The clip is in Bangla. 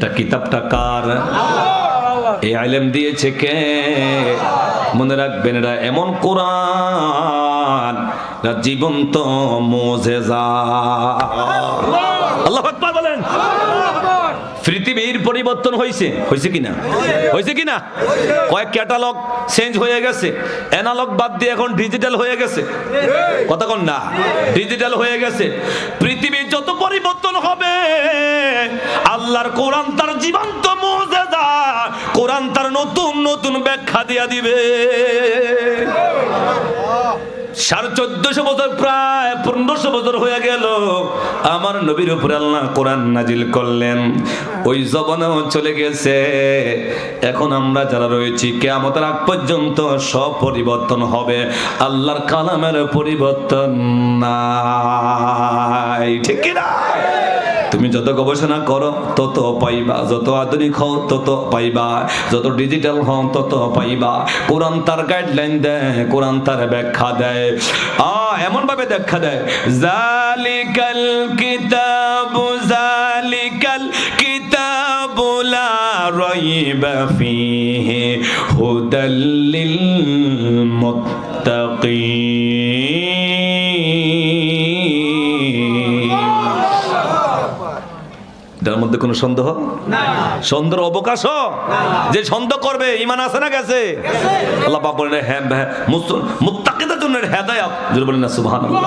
এটা কিতাবটা কার এই আইলেম দিয়েছে কে? মনে রাখবেন এরা এমন কোরআন জীবন্ত মোজেজা। বলেন। পৃথিবীর পরিবর্তন হয়েছে হয়েছে কিনা? হয়েছে কিনা? কয়েক ক্যাটালগ চেঞ্জ হয়ে গেছে। অ্যানালগ বাদ দিয়ে এখন ডিজিটাল হয়ে গেছে। কথা কোন না। ডিজিটাল হয়ে গেছে। পৃথিবীর যত পরিবর্তন হবে আল্লাহর কোরআন তার জীবন্ত কোরআন তার নতুন নতুন ব্যাখ্যা দিয়া দিবে। সাড়ে চোদ্দশো বছর প্রায় পনেরোশো বছর হয়ে গেল। আমার নবীর উপরে আল্লাহ কোরআন নাজিল করলেন। ওই জবানেও চলে গেছে। এখন আমরা যারা রয়েছি, কেয়ামতের আগ পর্যন্ত সব পরিবর্তন হবে। আল্লাহর কালামের পরিবর্তন নাই। ঠিক কিনা? তুমি যত গবেষণা করো, তত পাইবা। যত আধুনিক হও, তত পাইবা। যত ডিজিটাল হও, তত পাইবা। কোরআন তার গাইডলাইন দেয়, কোরআন তার ব্যাখ্যা দেয়। আ এমন ভাবে ব্যাখ্যা দেয়, জালিকাল কিতাবু জালিকাল কিতাবু লা রাইবা ফীহি হুদাল লিল মুত্তাকিন। এটার মধ্যে কোনো সন্দেহ? সন্দেহ অবকাশ যে সন্দেহ করবে ইমান আছে না গেছে? আল্লাহ বলেন হ্যাঁ হ্যাঁ মুত্তাকিদের জন্য হেদায়াত। বলেন না, সুবহানাল্লাহ।